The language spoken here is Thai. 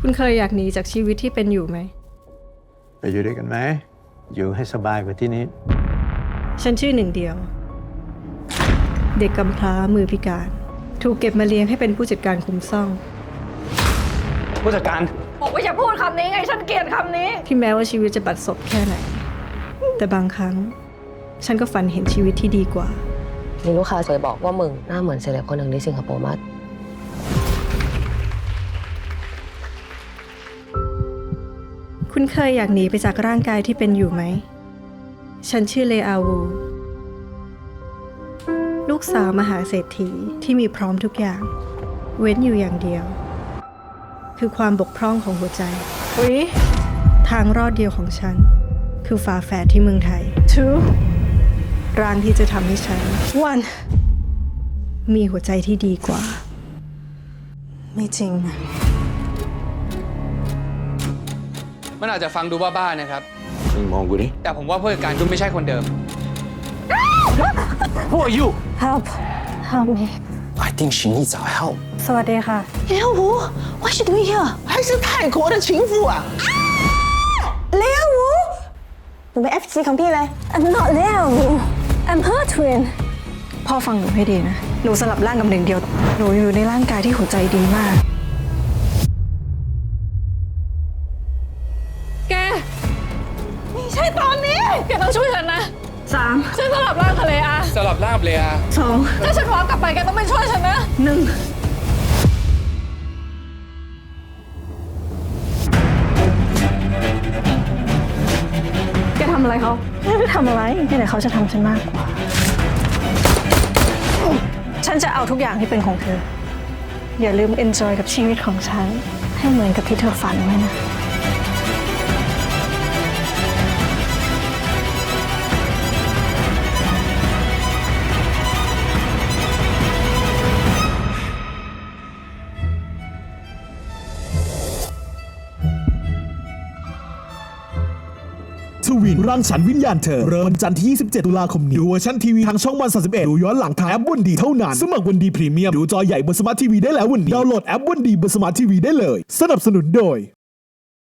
คุณเคยอยากหนีจากชีวิตที่เป็นอยู่ไหม ไปอยู่ด้วยกันไหม อยู่ให้สบายกว่าที่นี้ ฉันชื่อหนึ่งเดียว เด็กกำพร้ามือพิการ ถูกเก็บมาเลี้ยงให้เป็นผู้จัดการคุมซ่อง ผู้จัดการบอกว่าอย่าพูดคำนี้ไงฉันเกลียดคำนี้ ที่แม้ว่าชีวิตจะบัดซบแค่ไหน แต่บางครั้ง ฉันก็ฝันเห็นชีวิตที่ดีกว่า มีลูกค้าเคยบอกว่ามึงหน้าเหมือนเซเลบคนหนึ่งที่สิงคโปร์มาก คุณเคยอยากหนีไปจากร่างกายที่เป็นอยู่ไหม ฉันชื่อเลอาวู ลูกสาวมหาเศรษฐีที่มีพร้อมทุกอย่าง เว้นอยู่อย่างเดียว คือความบกพร่องของหัวใจ อุ๊ย ทางรอดเดียวของฉัน คือฝาแฝดที่เมืองไทย two ร่างที่จะทำให้ฉัน one มีหัวใจที่ดีกว่า ไม่จริงนะ มันอาจจะฟังดูบ้าๆนะครับ มึงมองกูนี่ แต่ผมว่าผู้จัดการคุณไม่ใช่คนเดิม Who are you help help me I think she needs our help. สวัสดีค่ะ เลวหู what she doing here 还是泰国的情妇啊！เลวหูหนูเป็น FC ของพี่เลย I'm not เลวหู I'm her twin พ่อฟังหนูให้ดีนะ หนูสลับร่างกับหนึ่งเดียว หนูอยู่ในร่างกายที่หัวใจดีมาก ไม่ใช่ตอนนี้แกต้องช่วยฉันนะสามฉันสลับร่างทะเลอาสลับร่างกับเลอาสองถ้าฉันว้ากลับไปแกต้องไปช่วยฉันนะ หนึ่งแกทำอะไรเขาไม่ได้ทำอะไรนี่แต่เขาจะทำฉันมากกว่า ฉันจะเอาทุกอย่างที่เป็นของเธอ อย่าลืม enjoy กับชีวิตของฉัน ให้เหมือนกับที่เธอฝันไว้นะ ทวินร่างฉันวิญญาณเธอ เริ่มวันจันทร์ที่ 27 ตุลาคมนี้ ดูเวอร์ชันทีวีทางช่องวัน 31 ดูย้อนหลังทางแอปวันดีเท่านั้น สมัครวันดีพรีเมียม ดูจอใหญ่บนสมาร์ททีวีได้แล้ววันนี้ ดาวน์โหลดแอปวันดีบนสมาร์ททีวีได้เลย สนับสนุนโดย